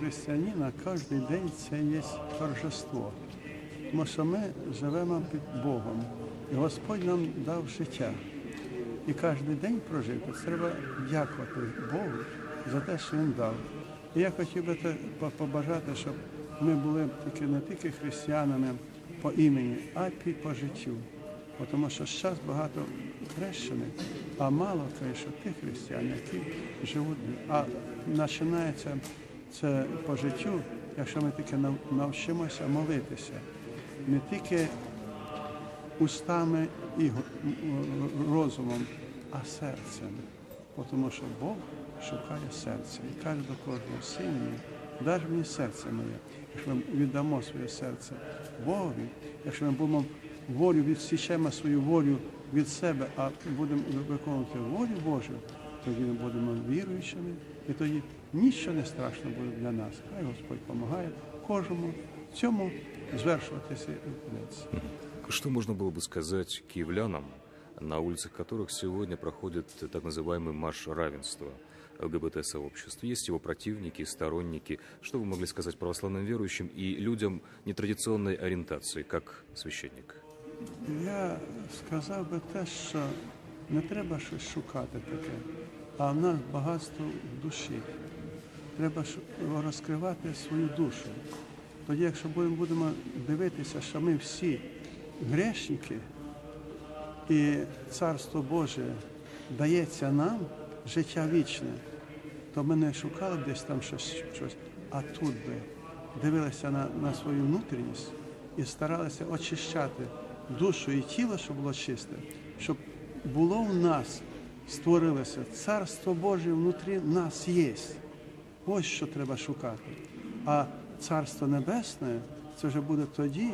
християнина кожен день це є торжество. Тому що ми живемо під Богом. І Господь нам дав життя. І кожен день прожити треба дякувати Богу за те, що Він дав. І я хотів би побажати, щоб ми були тільки не тільки християнами по імені, а й по життю. Тому що зараз багато хрещених, а мало що тих християн, які живуть. А починається це по життю, якщо ми тільки навчимося молитися, не тільки устами і розумом, а серцем. Тому що Бог шукає серце і каже до кожного сину, дай мені серце моє, якщо ми віддамо своє серце Богові, якщо ми будемо волю, відсічемо свою волю від себе, а будемо виконувати волю Божу, тоді ми будемо віруючими, і тоді нічого не страшно буде для нас. Хай Господь допомагає кожному цьому звершуватися і кінець. Что можно было бы сказать киевлянам, на улицах которых сегодня проходит так называемый марш равенства ЛГБТ-сообществ? Есть его противники, сторонники. Что вы могли сказать православным верующим и людям нетрадиционной ориентации, как священник? Я сказав би те, що не треба щось шукати таке, а в нас багатство в душі. Треба розкривати свою душу. Тоді, якщо будемо, дивитися, що ми всі грешники, і Царство Боже дається нам життя вічне, то ми не шукали десь там щось, щось а тут би дивилися на, на свою внутрішність і старалися очищати душу і тіло, щоб було чисте, щоб було в нас, створилося Царство Боже внутрі нас є. Ось що треба шукати. А Царство Небесне це вже буде тоді,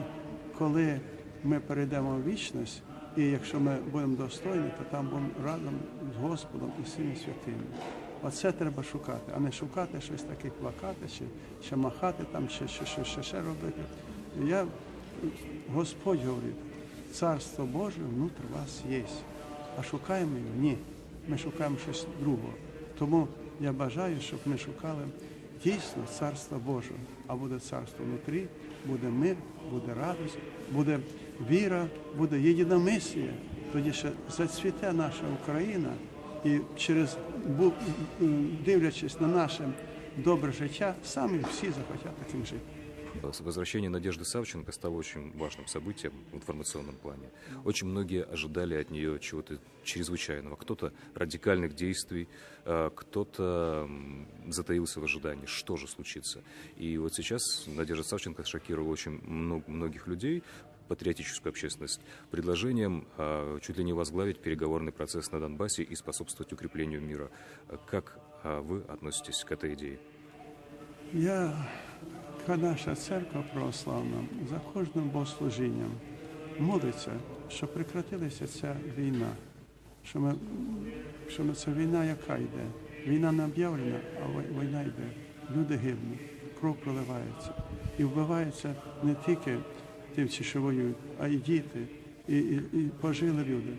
коли ми перейдемо в вічність, і якщо ми будемо достойні, то там будемо разом з Господом і всіми святими. Оце треба шукати, а не шукати щось таке, плакати, чи, чи махати там, чи, чи, чи ще робити. Я, Господь говорить, Царство Боже внутрі вас є. А шукаємо його? Ні. Ми шукаємо щось другого. Тому я бажаю, щоб ми шукали дійсно Царство Боже. А буде царство внутрі, буде мир, буде радість, буде віра, буде єдиномислія. Тоді ще зацвіте наша Україна і через дивлячись на наше добре життя, самі всі захотять таким жити. Возвращение Надежды Савченко стало очень важным событием в информационном плане. Очень многие ожидали от нее чего-то чрезвычайного. Кто-то радикальных действий, а кто-то затаился в ожидании, что же случится. И вот сейчас Надежда Савченко шокировала очень мно- многих людей, патриотическую общественность, предложением а, чуть ли не возглавить переговорный процесс на Донбассе и способствовать укреплению мира. Как а, вы относитесь к этой идее? Я, яка наша церква православна, за кожним богослужінням молиться, щоб прекратилася ця війна. Що ми, що ми це війна, яка йде? Війна не об'явлена, а війна йде. Люди гибнуть, кров проливається. І вбиваються не тільки тим, що воюють, а й діти, і, і, і пожили люди.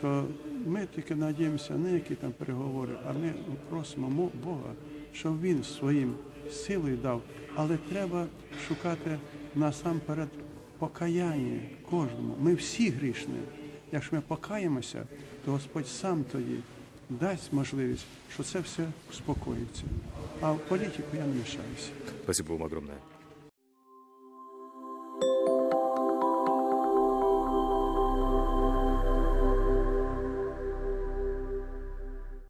То ми тільки надіємося не які там переговори, а ми просимо Бога, щоб він своїм силою дав. Але треба шукати насамперед покаяння кожному. Ми всі грішні. Якщо ми покаємося, то Господь сам тоді дасть можливість, що це все успокоїться. А в політику я не мішаюся. Спасибо вам огромное.